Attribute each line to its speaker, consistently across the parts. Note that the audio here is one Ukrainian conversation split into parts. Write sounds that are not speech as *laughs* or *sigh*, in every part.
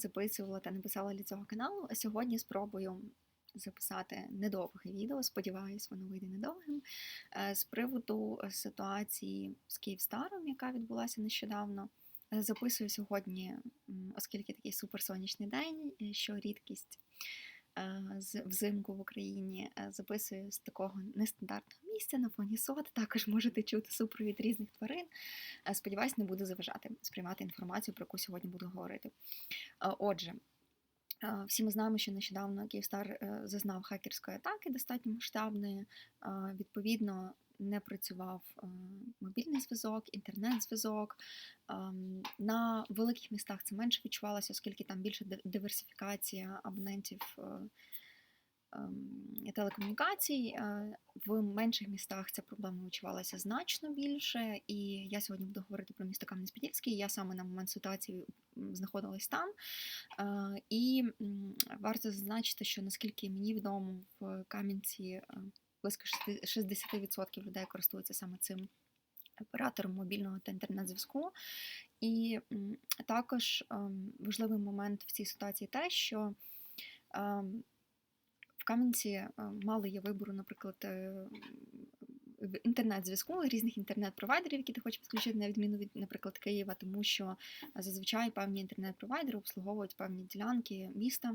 Speaker 1: записувала та написала для цього каналу. А сьогодні спробую записати недовге відео. Сподіваюсь, воно вийде недовгим. е, З приводу ситуації з Київстаром, яка відбулася нещодавно. Е, Записую сьогодні, оскільки такий суперсонячний день, е, що рідкість взимку в Україні. е, Записую з такого нестандартного місця на фоні сот. Також можете чути супровід різних тварин. Е, Сподіваюсь, не буду заважати сприймати інформацію, про яку сьогодні буду говорити. Е, Отже, е, всі ми знаємо, що нещодавно Київстар е, зазнав хакерської атаки достатньо масштабної. Е, Відповідно, не працював е, мобільний зв'язок, інтернет-зв'язок. Ем, На великих містах це менше відчувалося, оскільки там більше диверсифікація абонентів е, ем, телекомунікацій. Е, В менших містах ця проблема відчувалася значно більше. І я сьогодні буду говорити про місто Кам'янець-Подільський. Я саме на момент ситуації знаходилась там. І варто зазначити, що наскільки мені відомо, в Кам'янці близько 60% людей користуються саме цим оператором мобільного та інтернет-зв'язку. І також ем, важливий момент в цій ситуації те, що ем, в Кам'янці е, мало є вибору, наприклад, е, в інтернет-зв'язку різних інтернет-провайдерів, які ти хочеш підключити, на відміну від, наприклад, Києва, тому що зазвичай певні інтернет-провайдери обслуговують певні ділянки міста.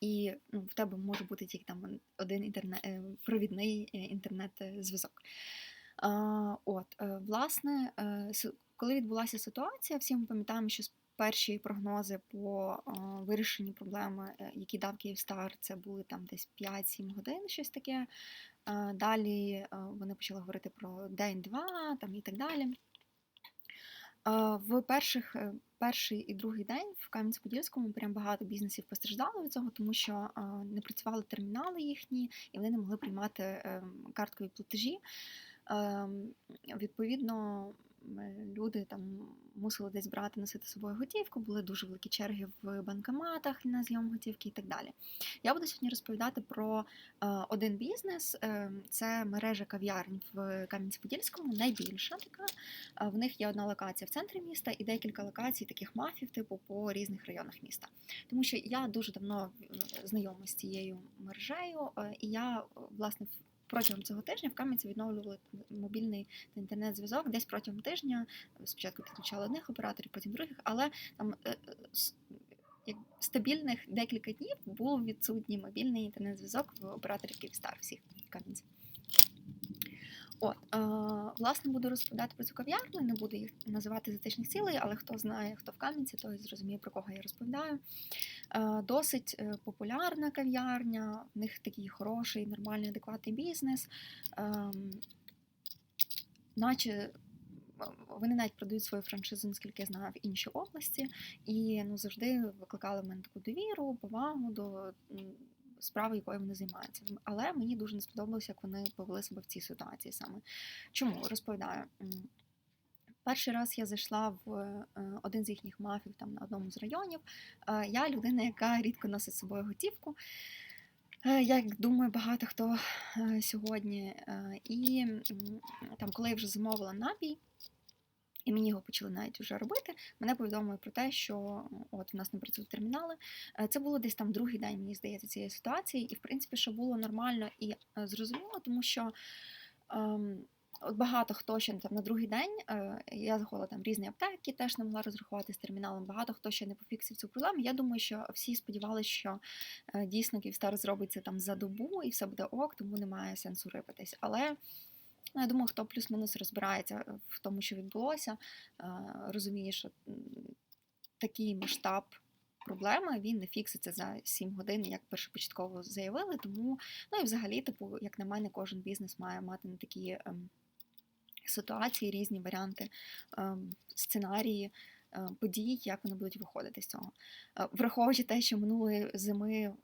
Speaker 1: І ну, в тебе може бути тільки там один інтернет, е, провідний е, інтернет-зв'язок. От, е, власне, коли відбулася ситуація, всі ми пам'ятаємо, що перші прогнози по вирішенні проблеми, які дав Київстар, це були там десь 5-7 годин, щось таке. Далі вони почали говорити про день-два там, і так далі. В перших, е, перший і другий день в Кам'янськ-Подільському прям багато бізнесів постраждало від цього, тому що не працювали термінали їхні, і вони не могли приймати е, карткові платежі. Ем, Відповідно, люди там мусили десь брати, носити з собою готівку, були дуже великі черги в банкоматах на зйом готівки і так далі. Я буду сьогодні розповідати про е, один бізнес. Е, Це мережа кав'ярень в Кам'янці-Подільському, найбільша така. Е, В них є одна локація в центрі міста і декілька локацій таких мафів, типу по різних районах міста. Тому що я дуже давно знайома з цією мережею, е, і я е, власне протягом цього тижня в Кам'янці відновлювали мобільний та інтернет-зв'язок. Десь протягом тижня спочатку підключали одних операторів, потім других, але там е, е, як стабільних декілька днів був відсутній мобільний інтернет-зв'язок в операторів Київстар всіх в Кам'янці. От, е, власне, буду розповідати про цю кав'ярню, не буду їх називати затичних цілей, але хто знає, хто в Кам'янці, той зрозуміє, про кого я розповідаю. Е, Досить е, популярна кав'ярня, в них такий хороший, нормальний, адекватний бізнес. Ем, Наче е, вони навіть продають свою франшизу, наскільки я знаю, в інші області, і ну, завжди викликали в мене таку довіру, повагу до справи, якою вони займаються. Але мені дуже не сподобалося, як вони повели себе в цій ситуації саме. Чому розповідаю? Перший раз я зайшла в е, один з їхніх мафів там на одному з районів. Е, Я людина, яка рідко носить з собою готівку. Е, Як думаю, багато хто сьогодні. І там, коли я вже замовила напій, і мені його почали навіть вже робити, мене повідомили про те, що от в нас не працюють термінали. Е, Це було десь там другий день, мені здається, цієї ситуації. І в принципі, що було нормально і е, зрозуміло, тому що. ем, От багато хто ще там на другий день е, я заходила там різні аптеки, теж не могла розрахувати з терміналом. Багато хто ще не пофіксив цю проблему. Я думаю, що всі сподівалися, що дійсно Київстар зробить це там за добу і все буде ок, тому немає сенсу рипатись. Але ну, я думаю, хто плюс-мінус розбирається в тому, що відбулося, е, розуміє, що такий масштаб. Проблеми він не фікситься за 7 годин, як першопочатково заявили. Тому, ну і взагалі, типу, як на мене, кожен бізнес має мати на такі ем, ситуації, різні варіанти, ем, сценарії е, подій, як вони будуть виходити з цього. Е, Враховуючи те, що минулої зими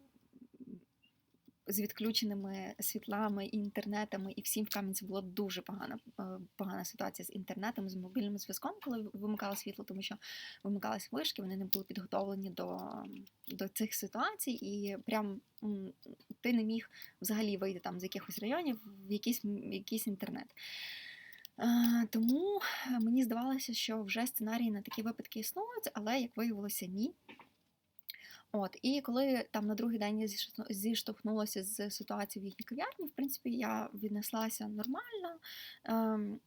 Speaker 1: з відключеними світлами, і інтернетами, і всім в Кам'янці була дуже погана, е, погана ситуація з інтернетом, з мобільним зв'язком, коли вимикало світло, тому що вимикалися вишки, вони не були підготовлені до, до цих ситуацій, і прям ти не міг взагалі вийти там з якихось районів в якийсь, якийсь інтернет. Е, Тому мені здавалося, що вже сценарії на такі випадки існують, але як виявилося, ні. От, і коли там на другий день я зіштовхнулася з ситуацією в їхній кав'ярні, в принципі, я віднеслася нормально. Ем,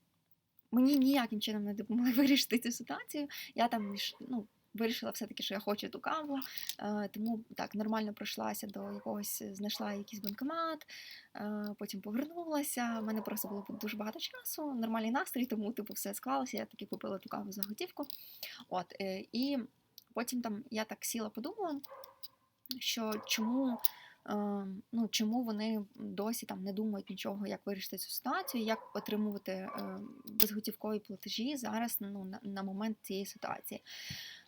Speaker 1: мені ніяким чином не допомогли *laughs* вирішити цю ситуацію. Я там ну, вирішила все-таки, що я хочу ту каву, е, тому так нормально пройшлася до якогось, знайшла якийсь банкомат, е, потім повернулася. У мене просто було дуже багато часу, нормальний настрій, тому типу все склалося. Я таки купила ту каву за готівку. От, е, і потім там я так сіла, подумала, що чому. е, Ну, чому вони досі там не думають нічого, як вирішити цю ситуацію, як отримувати е, безготівкові платежі зараз ну, на, на момент цієї ситуації.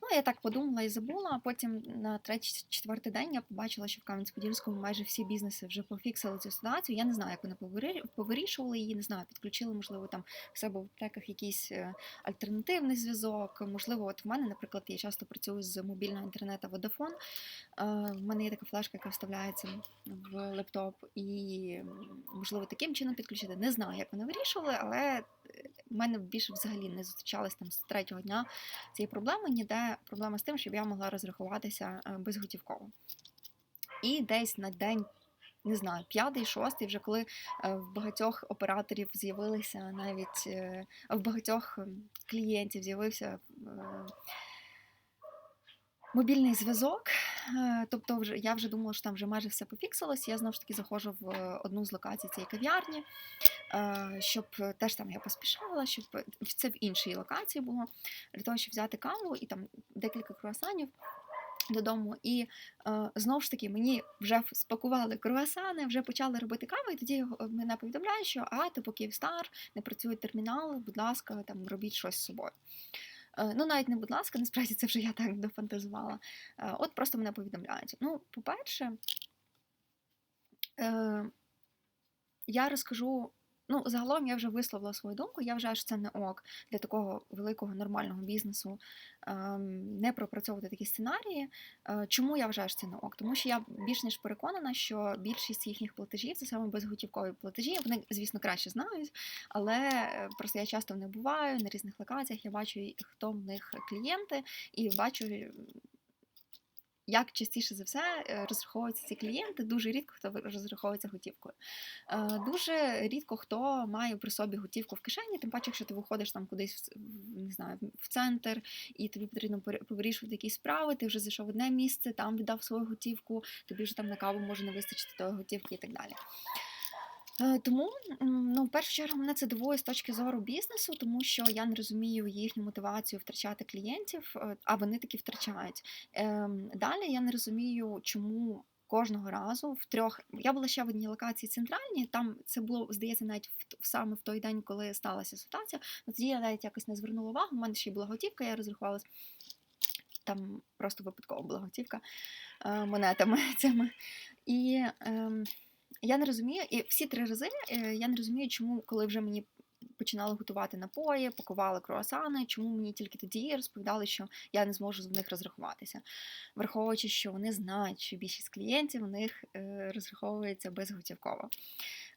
Speaker 1: Ну, я так подумала і забула, а потім на третій-четвертий день я побачила, що в Кам'янець-Подільському майже всі бізнеси вже пофіксили цю ситуацію. Я не знаю, як вони повирішували її, не знаю, підключили, можливо, там в себе в аптеках якийсь е, альтернативний зв'язок. Можливо, от в мене, наприклад, я часто працюю з мобільного інтернету Vodafone. Е, В мене є така флешка, яка вставляється в лептоп, і можливо таким чином підключити. Не знаю, як вони вирішували, але в мене більше взагалі не зустрічалась там з третього дня цієї проблеми. Ніде проблема з тим, щоб я могла розрахуватися е, безготівково. І десь на день. Не знаю, п'ятий, шостий, вже коли е, в багатьох операторів з'явилися навіть е, в багатьох клієнтів з'явився мобільний зв'язок. Е, Тобто, вже я вже думала, що там вже майже все пофіксилось. Я знову ж таки заходжу в е, одну з локацій цієї кав'ярні, е, щоб теж там я поспішала, щоб це в іншій локації було для того, щоб взяти каву і там декілька круасанів. Додому, і е, знову ж таки мені вже спакували круасани, вже почали робити каву, і тоді мене повідомляють, що а, типу Київстар, не працюють термінали, будь ласка, там робіть щось з собою. Е, Ну, навіть не будь ласка, насправді це вже я так дофантазувала. Е, От просто мене повідомляють. Ну, по-перше, е, я розкажу. Ну, загалом я вже висловила свою думку. Я вважаю, що це не ок для такого великого нормального бізнесу ем, не пропрацьовувати такі сценарії. Е, Чому я вважаю, що це не ок? Тому що я більш ніж переконана, що більшість їхніх платежів це саме безготівкові платежі. Вони, звісно, краще знають, але е, просто я часто в них буваю на різних локаціях. Я бачу, хто в них клієнти, і бачу. Як частіше за все е, розраховуються ці клієнти, дуже рідко хто розраховується готівкою. Е, Дуже рідко хто має при собі готівку в кишені, тим паче, якщо ти виходиш там кудись не знаю, в центр, і тобі потрібно повирішувати якісь справи, ти вже зайшов в одне місце, там віддав свою готівку, тобі вже там на каву може не вистачити тої готівки і так далі. Е, Тому ну, в першу чергу мене це дивує з точки зору бізнесу, тому що я не розумію їхню мотивацію втрачати клієнтів, е, а вони таки втрачають. Ем, Далі я не розумію, чому кожного разу в трьох. Я була ще в одній локації центральній, там це було, здається, навіть в, саме в той день, коли сталася ситуація. Ну, тоді я навіть якось не звернула увагу. У мене ще й була готівка, я розрахувалась. Там просто випадково була готівка е, монетами *laughs* цими. І ем, я не розумію, і всі три рази е, я не розумію, чому, коли вже мені починали готувати напої, пакували круасани, чому мені тільки тоді розповідали, що я не зможу з них розрахуватися, враховуючи, що вони знають, що більшість клієнтів у них е, розраховується безготівково.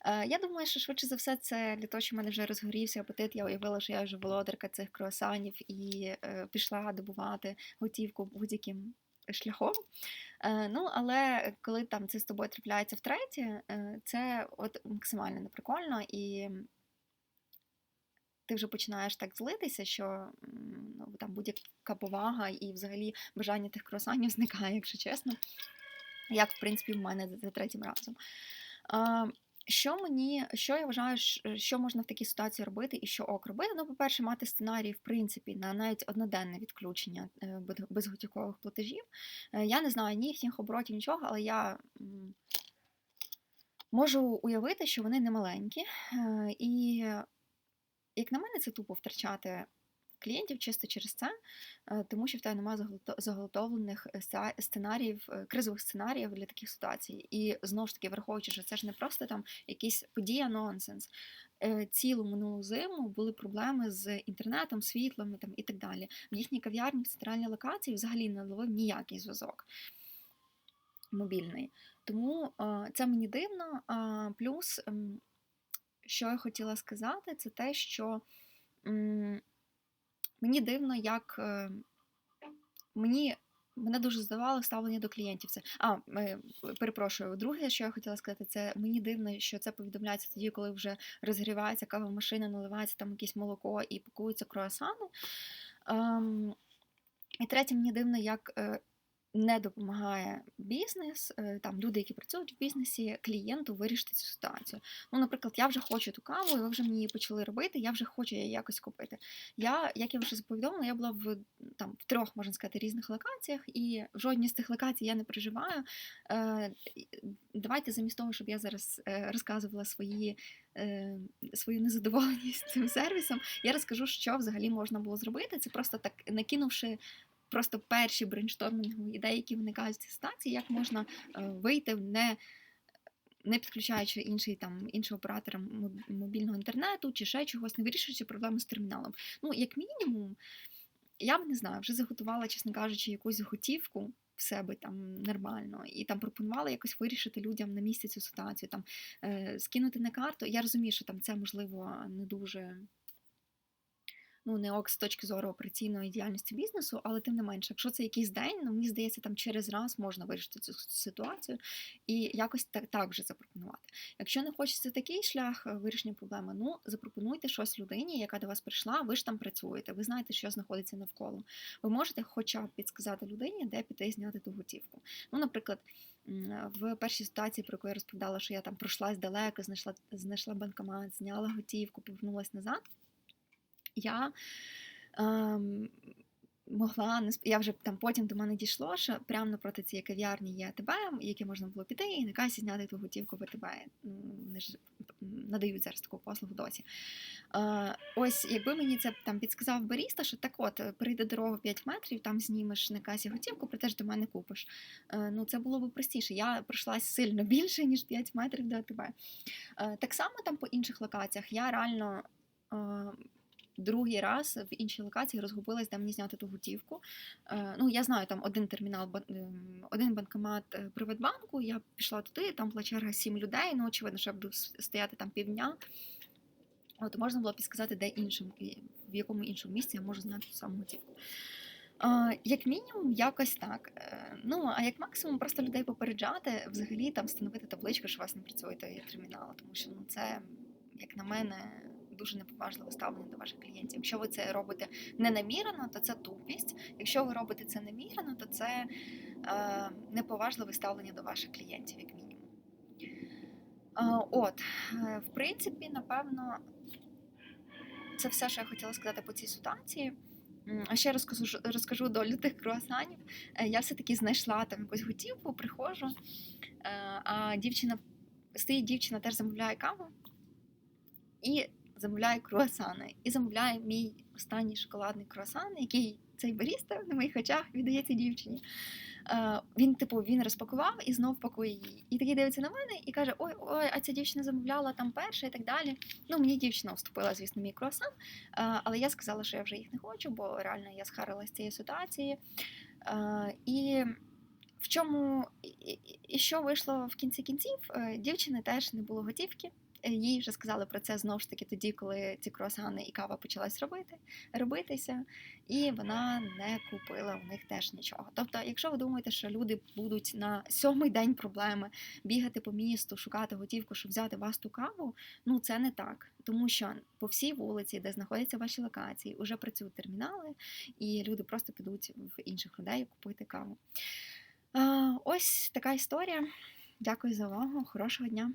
Speaker 1: Е, Я думаю, що швидше за все це для того, що в мене вже розгорівся апетит. Я уявила, що я вже володарка цих круасанів і пішла добувати готівку будь-яким шляхом. Е, Ну, але коли там це з тобою трапляється втретє, е, це от максимально неприкольно, і ти вже починаєш так злитися, що ну, там будь-яка повага і взагалі бажання тих круасанів *laughs* зникає, якщо чесно. Як, в принципі, в мене за- за третім разом. Що мені, що я вважаю, що можна в такій ситуації робити і що ок робити? Ну, по-перше, мати сценарій, в принципі, на навіть одноденне відключення е, безготівкових платежів. Е, Я не знаю ні їхніх оборотів, нічого, але я можу уявити, що вони не маленькі. Е, І, як на мене, це тупо втрачати клієнтів чисто через це, е, тому що в тебе немає заготовлених е, сценаріїв, е, кризових сценаріїв для таких ситуацій. І знову ж таки, враховуючи, що це ж не просто там якісь подія, нонсенс. Цілу минулу зиму були проблеми з інтернетом, світлом і там і так далі. В їхній кав'ярні в центральній локації взагалі не ловив ніякий зв'язок мобільний. Тому це мені дивно. Плюс, ем, що я хотіла сказати, це те, що мені дивно, як е, мені мене дуже здивувало ставлення до клієнтів. Це а е, перепрошую. Друге, що я хотіла сказати, це мені дивно, що це повідомляється тоді, коли вже розгрівається кава машина, наливається там якесь молоко і пакуються круасани. Ем, і третє, мені дивно, як е, не допомагає бізнес, е, там люди, які працюють в бізнесі, клієнту вирішити цю ситуацію. Ну, наприклад, я вже хочу ту каву, і ви вже мені її почали робити, я вже хочу її якось купити. Я, як я вже повідомила, я була в там в трьох, можна сказати, різних локаціях, і в жодній з тих локацій я не переживаю. Е, Давайте замість того, щоб я зараз е, розказувала свої. Свою незадоволеність цим *laughs* сервісом, я розкажу, що взагалі можна було зробити. Це просто так накинувши просто перші брейнштормінгові ідеї, які виникають цій ситуації, як можна е, вийти не. Не підключаючи інший там іншого оператора мобільного інтернету чи ще чогось, не вирішуючи проблему з терміналом. Ну, як мінімум, я б не знаю, вже заготувала, чесно кажучи, якусь готівку в себе там нормально, і там пропонувала якось вирішити людям на місці цю ситуацію, там е, скинути на карту. Я розумію, що там це можливо не дуже ну, не ок з точки зору операційної діяльності бізнесу, але тим не менше, якщо це якийсь день, ну мені здається, там через раз можна вирішити цю ситуацію і якось так, так вже запропонувати. Якщо не хочеться такий шлях е, вирішення проблеми, ну запропонуйте щось людині, яка до вас прийшла, ви ж там працюєте, ви знаєте, що знаходиться навколо. Ви можете хоча б підсказати людині, де піти зняти ту готівку. Ну, наприклад. В першій ситуації, про яку я розповідала, що я там пройшлась далеко, знайшла знайшла банкомат, зняла готівку, повернулася назад я ем, могла я вже там потім до мене дійшло, що прямо напроти цієї кав'ярні є АТБ, яке можна було піти, і на касі зняти ту готівку в АТБ. М, Вони ж надають зараз таку послугу досі. Е, ось якби мені це там підсказав баріста, що так от прийде дорогу 5 метрів, там знімеш на касі готівку, ж до мене купиш. Е, ну це було б простіше. Я пройшлась сильно більше, ніж 5 метрів до АТБ. Е, так само там по інших локаціях я реально. Другий раз в іншій локації розгубилась, де мені зняти ту готівку. Е, ну, я знаю, там один термінал, ем, один банкомат е, Приватбанку. Я пішла туди, там була черга сім людей. Ну, очевидно, що я буду стояти там півдня. От можна було підсказати, де іншим, в якому іншому місці я можу зняти ту саму готівку. Е, як мінімум, якось так. Ну, а як максимум, просто людей попереджати, взагалі там встановити табличку, що у вас не працює той термінал, тому що ну, це, як на мене, дуже неповажливе ставлення до ваших клієнтів. Якщо ви це робите не намірено, то це тупість. Якщо ви робите це намірено, то це е, неповажливе ставлення до ваших клієнтів, як мінімум. Е, от, е, в принципі, напевно, це все, що я хотіла сказати по цій ситуації. А ще розкажу, розкажу долю тих круасанів. Е, Я все-таки знайшла там якусь готівку, приходжу, е, а дівчина стоїть дівчина, теж замовляє каву і замовляє круасани. І замовляє мій останній шоколадний круасан, який цей баріста на моїх очах віддає цій дівчині. Е, Він, типу, він розпакував і знов пакує її. І такий дивиться на мене і каже: Ой, ой, а ця дівчина замовляла там перше і так далі. Ну, мені дівчина вступила, звісно, мій круасан, е, але я сказала, що я вже їх не хочу, бо реально я схарилась цієї ситуації. Е, І в чому і, що вийшло в кінці кінців? Дівчини теж не було готівки. Їй вже сказали про це знову ж таки тоді, коли ці круасани і кава почалась робити, робитися, і вона не купила в них теж нічого. Тобто, якщо ви думаєте, що люди будуть на сьомий день проблеми бігати по місту, шукати готівку, щоб взяти вас ту каву, ну це не так. Тому що по всій вулиці, де знаходяться ваші локації, вже працюють термінали, і люди просто підуть в інших людей купити каву. Ось така історія. Дякую за увагу. Хорошого дня.